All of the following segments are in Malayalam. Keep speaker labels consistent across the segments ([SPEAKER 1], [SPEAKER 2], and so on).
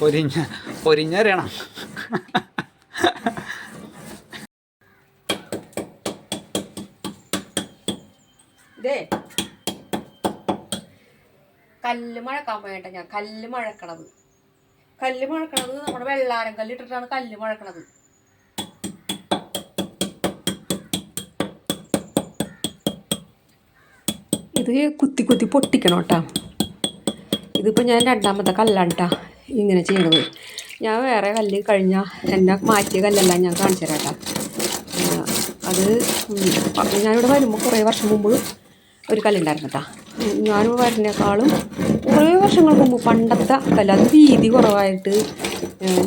[SPEAKER 1] പൊരിഞ്ഞ പൊരിഞ്ഞറിയണം
[SPEAKER 2] കല്ല് മഴക്കാൻ പോയേട്ട ഞാൻ. കല്ല് മഴക്കണത്. കല്ല് മഴക്കണത് നമ്മുടെ വെള്ളാരം കല്ല് ഇട്ടിട്ടാണ് കല്ല് മഴക്കണത്. ഇത് കുത്തി കുത്തി പൊട്ടിക്കണം കേട്ടോ. ഇതിപ്പോൾ ഞാൻ രണ്ടാമത്തെ കല്ലാണ് കേട്ടാ. ഇങ്ങനെ ചെയ്യണത്. ഞാൻ വേറെ കല്ല് കഴിഞ്ഞാൽ എന്നെ മാറ്റിയ കല്ലല്ല ഞാൻ കാണിച്ചു തരാം അത് ഞാനിവിടെ വരുമ്പോൾ കുറേ വർഷം മുമ്പ് ഒരു കല്ലുണ്ടായിരുന്നു കേട്ടോ. ഞാൻ വരുന്നേക്കാളും കുറേ വർഷങ്ങൾക്ക് മുമ്പ് പണ്ടത്തെ കല്ല്. അത് വീതി കുറവായിട്ട്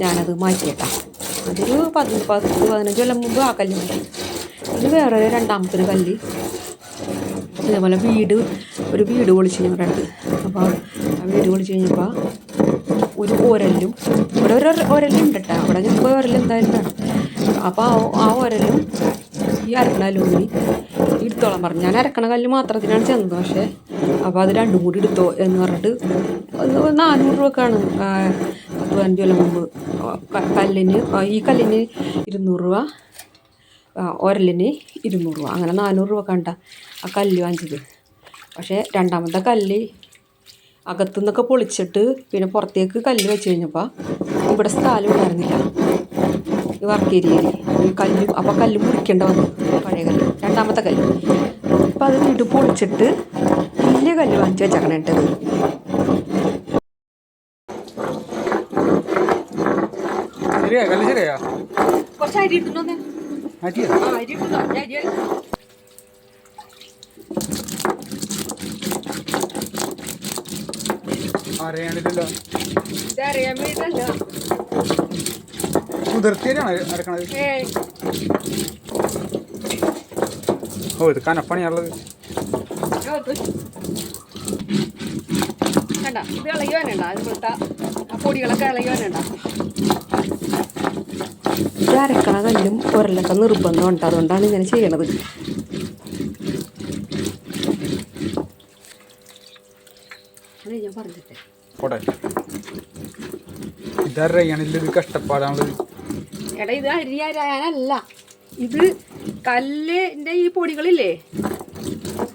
[SPEAKER 2] ഞാനത് മാറ്റിയേട്ടാ അതൊരു പത്ത് പത്ത് പതിനഞ്ച് കൊല്ലം മുമ്പ് ആ കല്ല് മാറ്റി വേറെ രണ്ടാമത്തെ കല്ല്. അതേപോലെ വീട് ഒരു വീട് പൊളിച്ച് ഞങ്ങളുടെ അടുത്ത് അപ്പോൾ ആ വീട് പൊളിച്ച് കഴിഞ്ഞപ്പോൾ ഒരു ഒരലും ഒരു ഒരലുണ്ട് കേട്ടോ അവിടെ ഞങ്ങൾക്ക് ഒരൽ എന്തായാലും വേണം. അപ്പോൾ ആ ആ ഒരലും ഈ അരക്കണല്ലും കൂടി പറഞ്ഞു. ഞാൻ അരക്കണ കല്ല് മാത്രത്തിനാണ് ചെന്നത് പക്ഷേ അപ്പോൾ അത് രണ്ടും കൂടി എടുത്തോ എന്ന് പറഞ്ഞിട്ട് നാനൂറ് രൂപക്കാണ്. പത്ത് പതിനഞ്ച് കൊല്ലം മുമ്പ്. കല്ലിന് ഈ കല്ലിന് ഇരുന്നൂറ് രൂപ ഒരലിന് ഇരുന്നൂറ് രൂപ. അങ്ങനെ നാനൂറ് രൂപ കണ്ട ആ കല്ല് വാങ്ങിച്ചത്. പക്ഷേ രണ്ടാമത്തെ കല്ല് അകത്തു നിന്നൊക്കെ പൊളിച്ചിട്ട് പിന്നെ പുറത്തേക്ക് കല്ല് വെച്ച് കഴിഞ്ഞപ്പോൾ ഇവിടെ സ്ഥലം ഉണ്ടായിരുന്നില്ല. ഈ വർക്ക് ഏരിയയിൽ ഈ കല്ല് അപ്പോൾ കല്ല് മുറിക്കേണ്ട വന്നു. പഴയ കല്ല് രണ്ടാമത്തെ കല്ല്. അപ്പോൾ അത് വീട് പൊളിച്ചിട്ട് വലിയ കല്ല് വാങ്ങിച്ച് വെച്ചേക്കണം എന്റെ
[SPEAKER 1] ശരിയാ കല്ല് ശരിയാ?
[SPEAKER 2] കുറച്ച് അരി ഇട്ടുണ്ടോ
[SPEAKER 1] അരി
[SPEAKER 2] ആ അരി ഇട്ടുണ്ടോ അരി.
[SPEAKER 1] അറിയാണ്ടില്ലല്ലോ
[SPEAKER 2] ഇതറിയാൻ വേണ്ടിയിട്ടല്ല
[SPEAKER 1] കുതിർത്തിയാണ് അരക്കണത് ഓ ഇത് കനപ്പണിയാണുള്ളത്
[SPEAKER 2] കണ്ട? ഇത് അതുപോലത്തെ ആ പൊടികളൊക്കെ ഇളയുവാനുണ്ട ഇത് അരക്കണ കല്ലും ഒരലൊക്കെ നിർബന്ധമുണ്ട് അതുകൊണ്ടാണ് ഇങ്ങനെ ചെയ്യണത്. ഞാൻ പറഞ്ഞിട്ടെ.
[SPEAKER 1] പോട്ടെ. ഇതറിയാണില്ല ഇത് കഷ്ടപ്പാടാണ്
[SPEAKER 2] എടാ ഇത് അരി അരിയാനല്ല ഇത് കല്ലിന്റെ ഈ പൊടികളില്ലേ?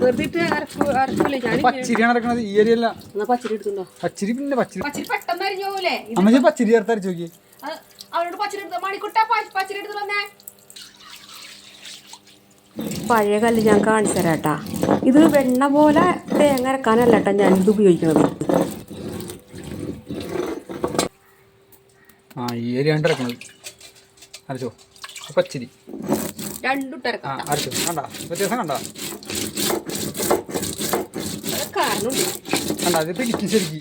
[SPEAKER 2] വെറുതെ ഇട്ട് അരക്കു അരക്കൂലേ ഞാൻ
[SPEAKER 1] പച്ചിരിയാണ് അരക്കണത് ഈ അരിയല്ല.
[SPEAKER 2] എന്നാ പച്ചരി എടുത്തുണ്ടോ
[SPEAKER 1] പച്ചിരി പിന്നെ പച്ചരി.
[SPEAKER 2] പച്ചരി പെട്ടെന്ന് അരിഞ്ഞു പോലെ
[SPEAKER 1] പച്ചരി ചേർത്ത് അരച്ച് നോക്കി
[SPEAKER 2] അവരോട് പച്ചരി എടുത്തോ മണിക്കുട്ട പച്ചരി എടുത്തു വന്നേ പഴയ കല്ല് ഞാൻ കാണിച്ചു തരാട്ടാ. ഇത് വെണ്ണ പോലെ തേങ്ങ അരക്കാനല്ല കേട്ടോ ഞാൻ ഇത് ഉപയോഗിക്കുന്നത്
[SPEAKER 1] ആ ഈ ഏരിയ അരക്കണത് അരച്ചോ. അപ്പൊ
[SPEAKER 2] രണ്ടിട്ടരക്കാം.
[SPEAKER 1] ആ അരച്ചോ. കണ്ട? വ്യത്യാസം കണ്ട? കണ്ട? അത് പിടിക്കും ശരിക്ക്.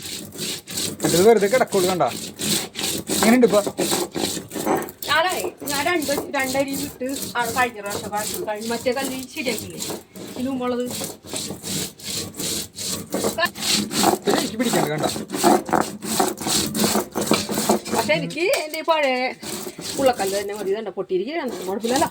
[SPEAKER 1] മറ്റേത് വെറുതെ കിടക്കുള്ളൂ കണ്ട? എങ്ങനെയുണ്ട് ഇപ്പൊ.
[SPEAKER 2] ഞാൻ രണ്ട് രണ്ടരി ഇട്ട് ആണ് കഴിഞ്ഞ പ്രാവശ്യം കഴിഞ്ഞ മറ്റേ കല്ല് ശരിയാക്കില്ലേ ഇതിന് മുമ്പുള്ളത്
[SPEAKER 1] പിടിക്കണ്ട കണ്ട?
[SPEAKER 2] പക്ഷെ എനിക്ക് എന്റെ പഴയ ഉള്ളക്കല്ല് തന്നെ മതി. ഇതണ്ട പൊട്ടിയിരിക്കുകയാണ്? കുഴപ്പമില്ലല്ലോ.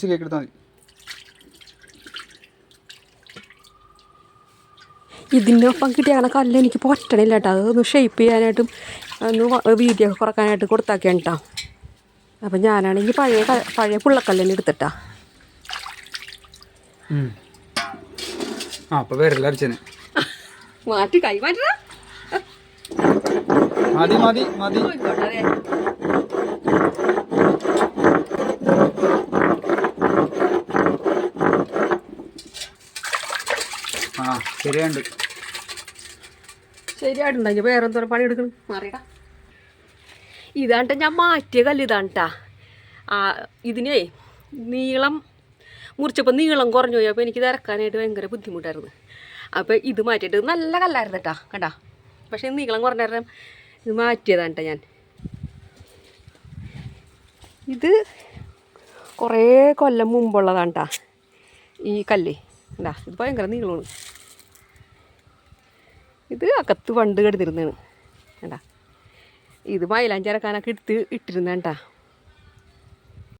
[SPEAKER 1] ശരിയാക്കി എടുത്താൽ മതി.
[SPEAKER 2] ഇതിന്റെ ഒപ്പം കിട്ടിയ കല്ല് എനിക്ക് പറ്റണില്ല കേട്ടോ. അതൊന്ന് ഷേപ്പ് ചെയ്യാനായിട്ടും ഒന്ന് വീതിയൊക്കെ കുറക്കാനായിട്ട് കൊടുത്താക്കിയാണ് കേട്ടോ. അപ്പം ഞാനാണെങ്കിൽ പഴയ പഴയ പുള്ളക്കല്ലിന് എടുത്തിട്ടാ.
[SPEAKER 1] അപ്പൊ വരില്ല അരച്ചന്
[SPEAKER 2] മാറ്റി കൈ മാറ്റാ
[SPEAKER 1] മതി മതി മതി. ആ ശരിയുണ്ട്
[SPEAKER 2] ശരിയായിട്ടുണ്ട്? വേറെ എന്തോരം പണി എടുക്കണം മാറിയടാ. ഇതാണ്ട ഞാൻ മാറ്റിയ കല്ല് ഇതാണ് ട്ടാ. ആ ഇതിനേ നീളം മുറിച്ചപ്പോൾ നീളം കുറഞ്ഞു പോയി അപ്പോൾ എനിക്ക് ഇറക്കാനായിട്ട് ഭയങ്കര ബുദ്ധിമുട്ടായിരുന്നു. അപ്പോൾ ഇത് മാറ്റിയിട്ട് ഇത് നല്ല കല്ലായിരുന്നു കേട്ടാ കണ്ടാ? പക്ഷേ നീളം കുറഞ്ഞ ഇത് മാറ്റിയതാണ് ഞാൻ. ഇത് കുറേ കൊല്ലം മുമ്പുള്ളതാണ് ട്ടാ ഈ കല്ല്. കണ്ടാ ഇത് ഭയങ്കര നീളമാണ്. ഇത് അകത്ത് പണ്ട് കെടുത്തിരുന്നാണ് കണ്ടാ? ഇത് മൈലാഞ്ചി അരക്കാനൊക്കെ എടുത്ത് ഇട്ടിരുന്നേട്ടാ